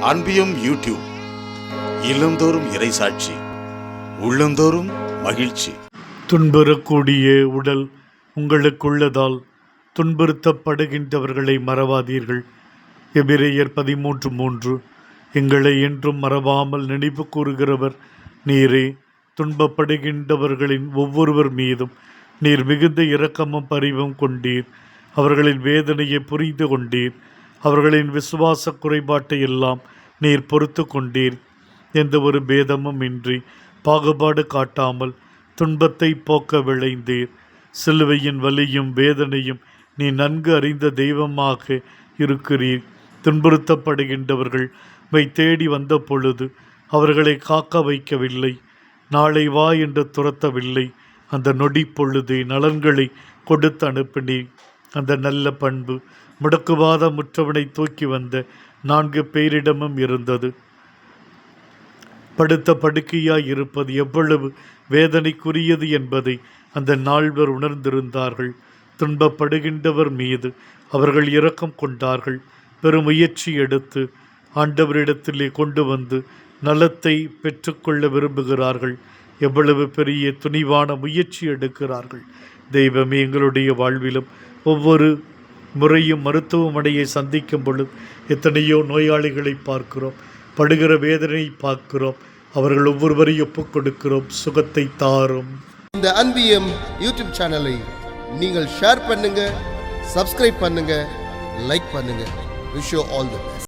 அன்பியும் YouTube இல்லந்தோறும் இறைசாட்சி உள்ளந்தோறும் மகிழ்ச்சி. துன்புறக்கூடிய உடல் உங்களுக்குள்ளதால் துன்புறுத்தப்படுகின்றவர்களை மறவாதீர்கள். எபிரேயர் பதிமூன்று மூன்று எங்களை என்றும் மறவாமல் நினைவு கூறுகிறவர் நீரே துன்பப்படுகின்றவர்களின் ஒவ்வொருவர் மீதும் நீர் மிகுந்த இரக்கமும் பரிவும் கொண்டீர். அவர்களின் வேதனையை புரிந்து கொண்டீர். அவர்களின் விசுவாச குறைபாட்டை எல்லாம் நீர் பொறுத்து கொண்டீர். எந்த ஒரு பேதமும் இன்றி பாகுபாடு காட்டாமல் துன்பத்தை போக்க விளைந்தீர் சிலுவையின் வலியும் வேதனையும் நீ நன்கு அறிந்த தெய்வமாக இருக்கிறீர். துன்புறுத்தப்படுகின்றவர்கள் வை தேடி வந்த பொழுது அவர்களை காக்க வைக்கவில்லை. நாளை வா என்று துரத்தவில்லை. அந்த நொடி பொழுதே நலன்களை கொடுத்து அனுப்பினீர். அந்த நல்ல பண்பு முடக்குவாத முற்றவனை தூக்கி வந்த நான்கு பேரிடமும் இருந்தது. படுத்த படுக்கையாய் இருப்பது எவ்வளவு வேதனைக்குரியது என்பதை அந்த நால்வர் உணர்ந்திருந்தார்கள். துன்பப்படுகின்றவர் மீது அவர்கள் இரக்கம் கொண்டார்கள். பெருமுயற்சி எடுத்து ஆண்டவரிடத்திலே கொண்டு வந்து நலத்தை பெற்றுக்கொள்ள விரும்புகிறார்கள். எவ்வளவு பெரிய துணிவான முயற்சி எடுக்கிறார்கள். தெய்வமே எங்களுடைய வாழ்விலும் ஒவ்வொரு முறையும் மருத்துவமனையை சந்திக்கும் பொழுது எத்தனையோ நோயாளிகளை பார்க்கிறோம். படுகிற வேதனையை பார்க்கிறோம். அவர்கள் ஒவ்வொருவரையும் ஒப்புக் கொடுக்கிறோம். சுகத்தை தாரும். இந்த அன்பியம் யூடியூப் சேனலை நீங்கள் ஷேர் பண்ணுங்க சப்ஸ்கிரைப் பண்ணுங்க லைக் பண்ணுங்க. Wish you all the best